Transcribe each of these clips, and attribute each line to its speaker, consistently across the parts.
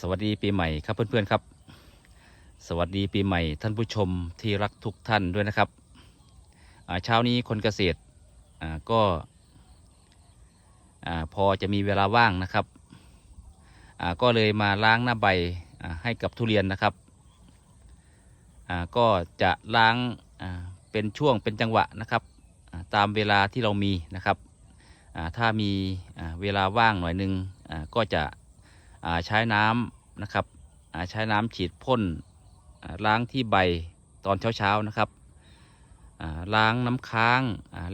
Speaker 1: สวัสดีปีใหม่ครับเพื่อนๆครับ สวัสดีปีใหม่ท่านผู้ชมที่รักทุกท่านด้วยนะครับเช้านี้คนเกษตรก็พอจะมีเวลาว่างนะครับ ก็เลยมาล้างหน้าใบให้กับทุเรียนนะครับก็จะล้างเป็นช่วงเป็นจังหวะนะครับตามเวลาที่เรามีนะครับถ้ามีเวลาว่างหน่อยนึงก็จะ ใช้น้ำนะครับใช้น้ำฉีดพ่นล้างที่ใบตอนเช้าๆนะครับล้างน้ำค้าง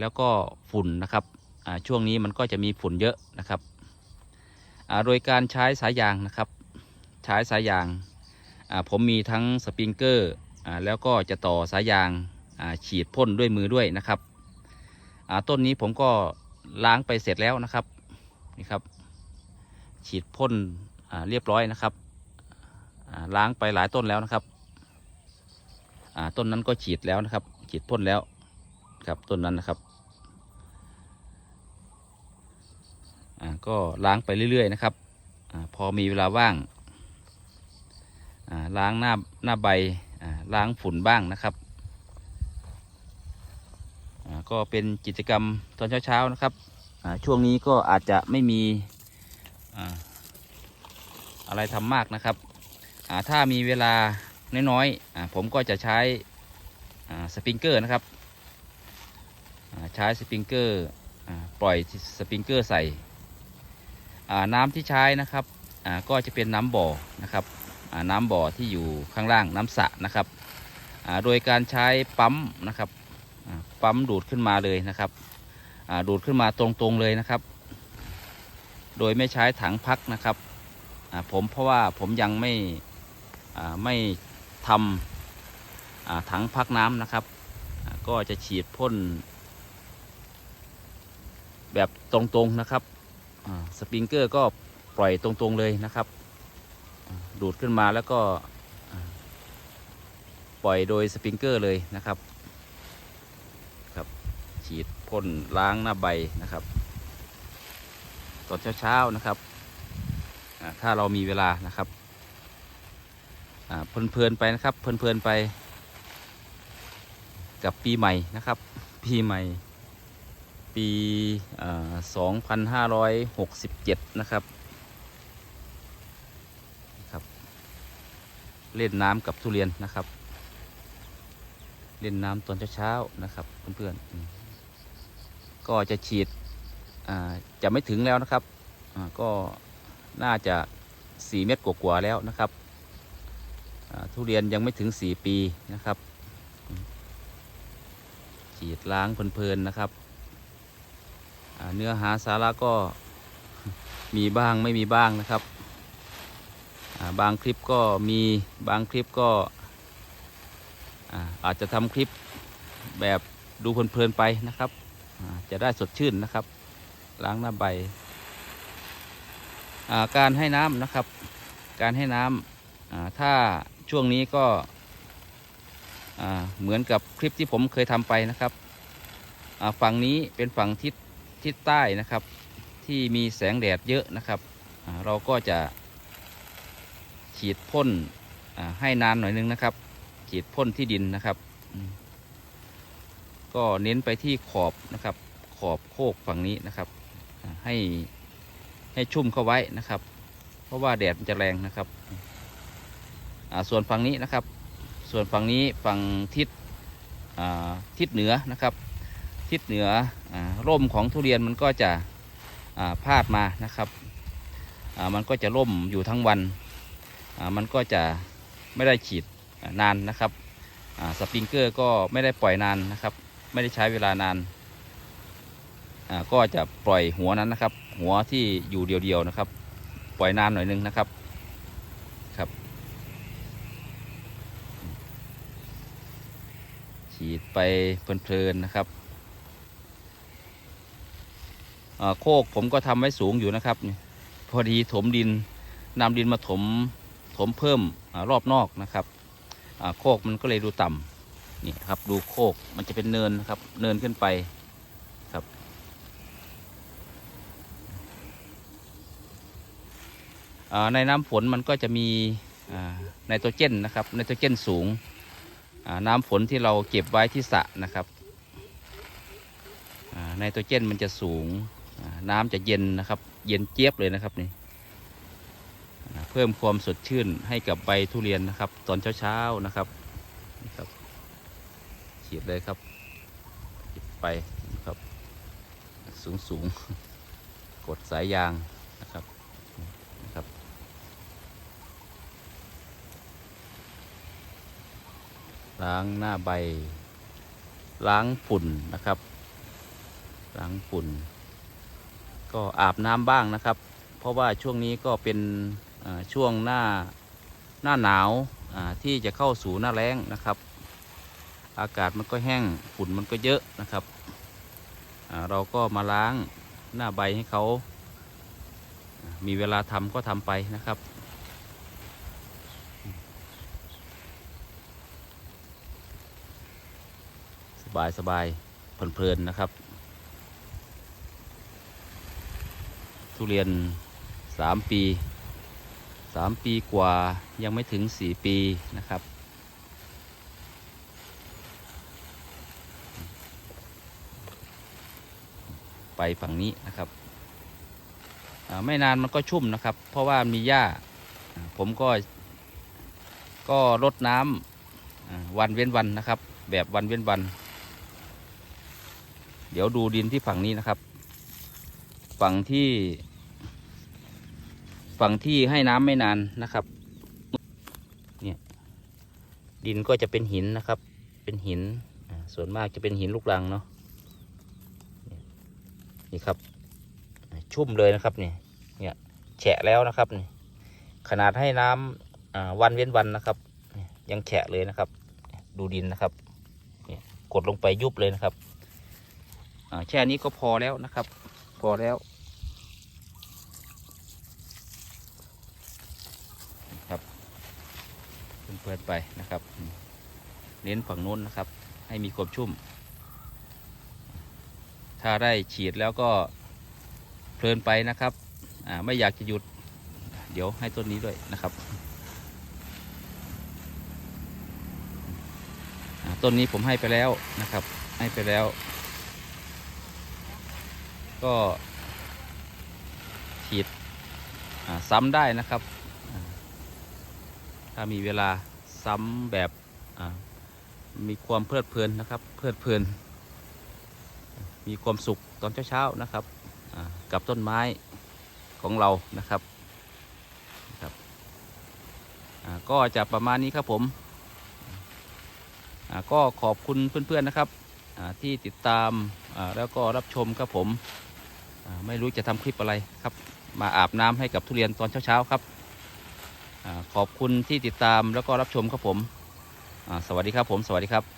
Speaker 1: แล้วก็ฝุ่นนะครับช่วงนี้มันก็จะมีฝุ่นเยอะนะครับโดยการใช้สายยางนะครับใช้สายยางผมมีทั้งสปริงเกอร์แล้วก็จะต่อสายยางฉีดพ่นด้วยมือด้วยนะครับต้นนี้ผมก็ล้างไปเสร็จแล้วนะครับนี่ครับ ฉีดพ่น เรียบร้อยนะครับล้างไปหลายต้นแล้วนะครับต้นนั้นก็ฉีดแล้วนะครับ ฉีดพ่นแล้วครับต้นนั้นนะครับก็ล้างไปเรื่อยๆนะครับอพอมีเวลาว่างล้างหน้าหน้าใบล้างฝุ่นบ้างนะครับก็เป็นกิจกรรมตอนเช้าๆนะครับช่วงนี้ก็อาจจะไม่มี อะไรทำมากนะครับถ้ามีเวลาน้อยๆผมก็จะใช้สปริงเกอร์นะครับใช้สปริงเกอร์ปล่อยสปริงเกอร์ใส่น้ำที่ใช้นะครับก็จะเป็นน้ำบ่อนะครับอ่าน้ำบ่อที่อยู่ข้างล่างน้ำสระนะครับโดยการใช้ปั๊มนะครับปั๊มดูดขึ้นมาเลยนะครับดูดขึ้นมาตรงๆเลยนะครับ โดยไม่ใช้ถังพักนะครับ ผมเพราะว่าผมยังไม่ไม่ทำถังพักน้ำนะครับ ก็จะฉีดพ่น แบบตรงๆนะครับสปริงเกอร์ก็ปล่อยตรงๆเลยนะครับ ดูดขึ้นมาแล้วก็ปล่อยโดยสปริงเกอร์เลยนะครับครับ ฉีดพ่นล้างหน้าใบนะครับ ตอนเช้าๆนะครับ ถ้าเรามีเวลานะครับเพลินๆไปนะครับเพลินๆไป กับปีใหม่นะครับ ปีใหม่ ปีสองพันะครับครับ เล่นน้ำกับทุเรียนนะครับ เล่นน้ำตอนเช้าๆนะครับเพื่อนๆก็จะฉีดจะไม่ถึงแล้วนะครับก็ น่าจะสี่เม็ดกว่าๆแล้วนะครับทุเรียนยังไม่ถึงสี่ปีนะครับฉีดล้างเพลินๆนะครับเนื้อหาสาระก็มีบ้างไม่มีบ้างนะครับ บางคลิปก็มีบางคลิปก็อาจจะทำคลิปแบบดูเพลินๆไปนะครับ จะได้สดชื่นนะครับ ล้างหน้าใบ การให้น้ำนะครับ การให้น้ำอ่าถ้าช่วงนี้ก็เหมือนกับคลิปที่ผมเคยทำไปนะครับฝั่งนี้เป็นฝั่งทิศทิศใต้นะครับ ที่มีแสงแดดเยอะนะครับเราก็จะฉีดพ่นให้นานหน่อยนึงนะครับ ฉีดพ่นที่ดินนะครับ ก็เน้นไปที่ขอบนะครับ ขอบโคกฝั่งนี้นะครับ ให้ ให้ชุ่มเข้าไว้นะครับ เพราะว่าแดดมันจะแรงนะครับส่วนฝั่งนี้นะครับ ส่วนฝั่งนี้ฝั่งทิศทิศเหนือนะครับ ทิศเหนือร่มของทุเรียนมันก็จะพาดมานะครับมันก็จะร่มอยู่ทั้งวัน มันก็จะไม่ได้ฉีดนานนะครับสปริงเกอร์ก็ไม่ได้ปล่อยนานนะครับ ไม่ได้ใช้เวลานาน ก็จะปล่อยหัวนั้นนะครับ หัวที่อยู่เดียวๆนะครับ ปล่อยนานหน่อยนึงนะครับครับฉีดไปเพลินๆนะครับโคกผมก็ทำไว้สูงอยู่นะครับ พอดีถมดินนำดินมาถมถมเพิ่มอรอบนอกนะครับโคกมันก็เลยดูต่ำนี่ครับดูโคกมันจะเป็นเนินนะครับ เนินขึ้นไป อ อ่า ในน้ำฝนมันก็จะมีไนโตรเจนนะครับไนโตรเจนสูงน้ำฝนที่เราเก็บไว้ที่สระนะครับไนโตรเจนมันจะสูงน้ำจะเย็นนะครับ เย็นเจี๊ยบเลยนะครับนี่เพิ่มความสดชื่นให้กับใบทุเรียนนะครับ ตอนเช้าๆนะครับนี่ครับฉีดเลยครับฉีดไปนะครับสูงสูงๆกดสายยางนะครับ ล้างหน้าใบ ล้างฝุ่นนะครับ ล้างฝุ่น ก็อาบน้ำบ้างนะครับ เพราะว่าช่วงนี้ก็เป็นช่วงหน้าหน้าหนาวที่จะเข้าสู่หน้าแล้งนะครับ อากาศมันก็แห้งฝุ่นมันก็เยอะนะครับ เราก็มาล้างหน้าใบให้เขา มีเวลาทำก็ทำไปนะครับ สบายสบายเพลินๆนะครับ ทุเรียนสามปีสามปีกว่ายังไม่ถึงสี่ปีนะครับ ไปฝั่งนี้นะครับไม่นานมันก็ชุ่มนะครับ เพราะว่ามีหญ้า ผมก็ ก็รดน้ำวันเว้นวันนะครับ แบบวันเว้นวัน เดี๋ยวดูดินที่ฝั่งนี้นะครับ ฝั่งที่ ฝั่งที่ให้น้ำไม่นานนะครับ เนี่ยดินก็จะเป็นหินนะครับ เป็นหินส่วนมากจะเป็นหินลูกรังเนาะนี่ครับ ชุ่มเลยนะครับเนี่ยเนี่ยแฉะแล้วนะครับนี่ขนาดให้น้ำวันเว้นวันนะครับ ยังแฉะเลยนะครับ ดูดินนะครับกดลงไปยุบเลยนะครับ แค่นี้ก็พอแล้วนะครับ พอแล้วครับเพื่อนๆไปนะครับ เน้นฝั่งโน้นนะครับ ให้มีความชุ่ม ถ้าได้ฉีดแล้วก็เพลินไปนะครับไม่อยากจะหยุด เดี๋ยวให้ต้นนี้ด้วยนะครับต้นนี้ผมให้ไปแล้วนะครับ ให้ไปแล้ว ก็ฉีดซ้ำได้นะครับ ถ้ามีเวลาซ้ำแบบมีความเพลิดเพลินนะครับ เพลิดเพลิน มีความสุขตอนเช้าๆนะครับกับต้นไม้ของเรานะครับครับก็จะประมาณนี้ครับผมก็ขอบคุณเพื่อนๆนะครับที่ติดตามแล้วก็รับชมครับผม ไม่รู้จะทำคลิปอะไรครับ มาอาบน้ำให้กับทุเรียนตอนเช้าๆครับอขอบคุณที่ติดตามแล้วก็รับชมครับผม สวัสดีครับผม สวัสดีครับ